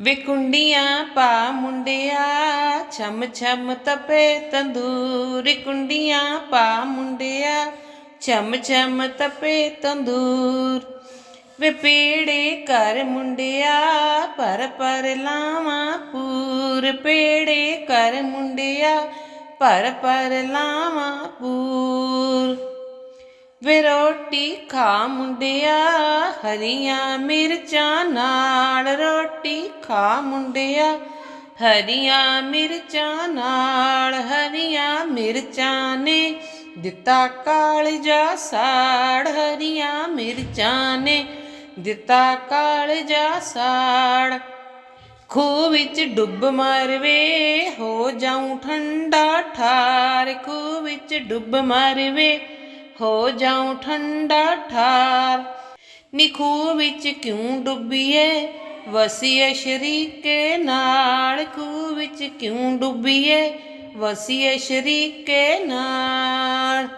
ਵੇ ਕੁੰਡੀਆਂ ਪਾ ਮੁੰਡਿਆ, ਛਮ ਛਮ ਤਪੇ ਤੰਦੂਰ। ਕੁੰਡੀਆਂ ਪਾ ਮੁੰਡਿਆ, ਛਮ ਛਮ ਤਪੇ ਤੰਦੂਰ। ਵੇ ਪੇੜੇ ਕਰ ਮੁੰਡਿਆ ਪਰ ਪਰ ਲਾਵਾਂ ਪੂਰ। ਪੇੜੇ ਕਰ ਮੁੰਡਿਆ ਪਰ ਪਰ ਲਾਵਾਂ ਪੂਰ। ਵੇ ਰੋਟੀ ਖਾ ਮੁੰਡਿਆ, ਹਰੀਆਂ ਮਿਰਚਾਂ ਨਾਲ। ਰੋਟੀ ਖਾ ਮੁੰਡਿਆ, ਹਰੀਆਂ ਮਿਰਚਾਂ ਨਾਲ। ਹਰੀਆਂ ਮਿਰਚਾਂ ਨੇ ਦਿੱਤਾ ਕਾਲਜਾ ਸਾੜ। ਹਰੀਆਂ ਮਿਰਚਾਂ ਨੇ ਦਿੱਤਾ ਕਾਲਜਾ ਸਾੜ। ਖੂਹ ਵਿੱਚ ਡੁੱਬ ਮਰਵੇ, ਹੋ ਜਾਉ ਠੰਡਾ ਠਾਰ। ਖੂਹ ਵਿੱਚ ਡੁੱਬ ਮਰਵੇ ਹੋ ਜਾਉ ਠੰਡਾ ਠਾਰ। ਨਿਖੂ ਵਿੱਚ ਕਿਉਂ ਡੁੱਬੀਏ? ਵਸੀਏ ਸ਼ਰੀਕੇ ਨਾਲ। ਖੂਹ ਵਿੱਚ ਕਿਉਂ ਡੁੱਬੀਏ? ਵਸੀਏ ਸ਼ਰੀਕੇ ਨਾਲ।